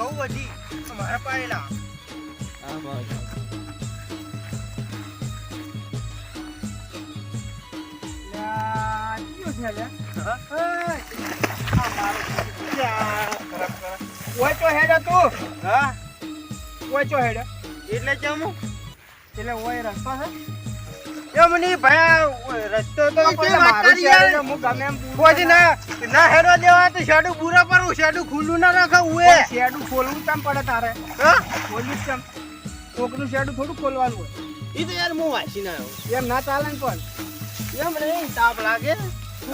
ઘઉં બધી મારા પાડેલા હા બસ તું હા તો હેડે એટલે જમું એટલે ઓય રસ્તો છે એમ ભાઈ રસ્તો તો. હું ગમે એમ ના હેરો દેવા તો શેડું પૂરા પર શેડું ખુલ્લું ના રાખે ઉએ શેડું ખોલવું કેમ પડે તારે? હા? ખોલવું કેમ? કોકનું શેડું થોડું ખોલવાનું હોય. ઈ તો યાર હું વાંચી ના આવ્યો એમ ના ચાલે ને પણ. એમ નહીં તાપ લાગે.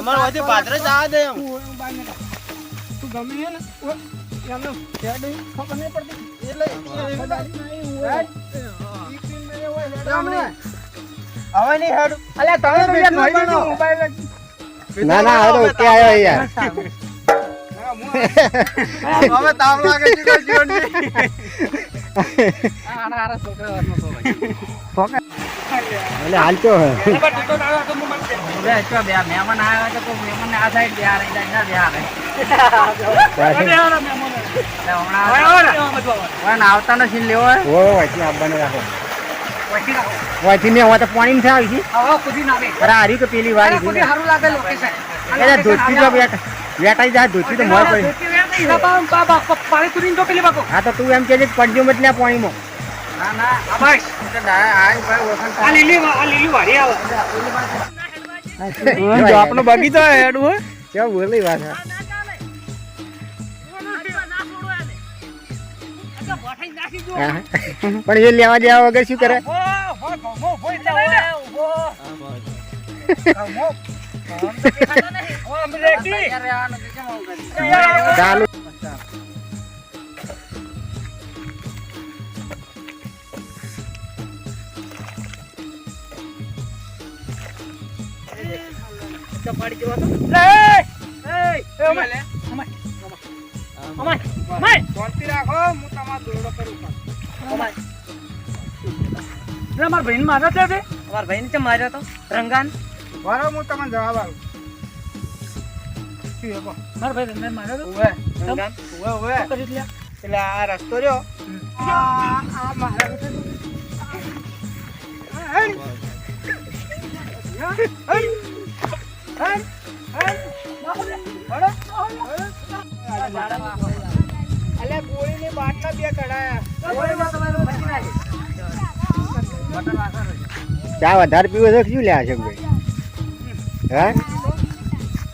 અમારે વાતે પાત્ર જવા દે એમ. તું ગમે છે ને એમનો શેડું ખબર નહીં પડતી. એટલે. હવે નહીં હેડું. અલ્યા તમે. મોબાઈલ ના ના હવે તો ઓકે આવ્યો યાર? હવે લાગે છે આના છોકરા વાતનો તો ભાઈ. એટલે હાલતો હે. બે બે મહેમાન આવ્યા તો મહેમાન આ સાઈડ બે આ રહી જાય બે આ રહી આવતા નથી લેવો રાખો વચ્ચે ને હવે તો પાણી થી આવી છે. અરે હારી તો પેલી વાળી લાગે ધોતી જો વેટાઈ જાય ધોતી તો મોય પડી ધોતી વેર નહીં. ના, બા- બા- બા- બા- પાણી કૂદીને તો પેલી બાકો. હા તો તું એમ કે છે પડજો મત લે પાણીમાં ના ના આ ભાઈ, આ લીલી આ લીલી વાળી આવે. જો આપણો બગીચો હેડું હોય કેવું બોલી વાત હે? હા. પણ એ લેવા દેવા વગર શું કરે તૈયાર રહેવાનું છે, કેમ આવું કર્યું? ચાલુ શાંતિ રાખો હું તમારો દોરડો કરું છું. એટલે મારા ભાઈને માર્યો છે અમાર ભાઈ ભાઈને કેમ માર્યો તો રંગાન બરાબર, હું તમને જવાબ આલું. ભાઈ તો એટલે આ રસ્તો રહ્યો આ આ મારા હે? હે? હે? હે? હે? અલ્યા ગોળીની બાટલા બે કઢાયા ચા વધારે પીવો તો શું લે છે ભાઈ હા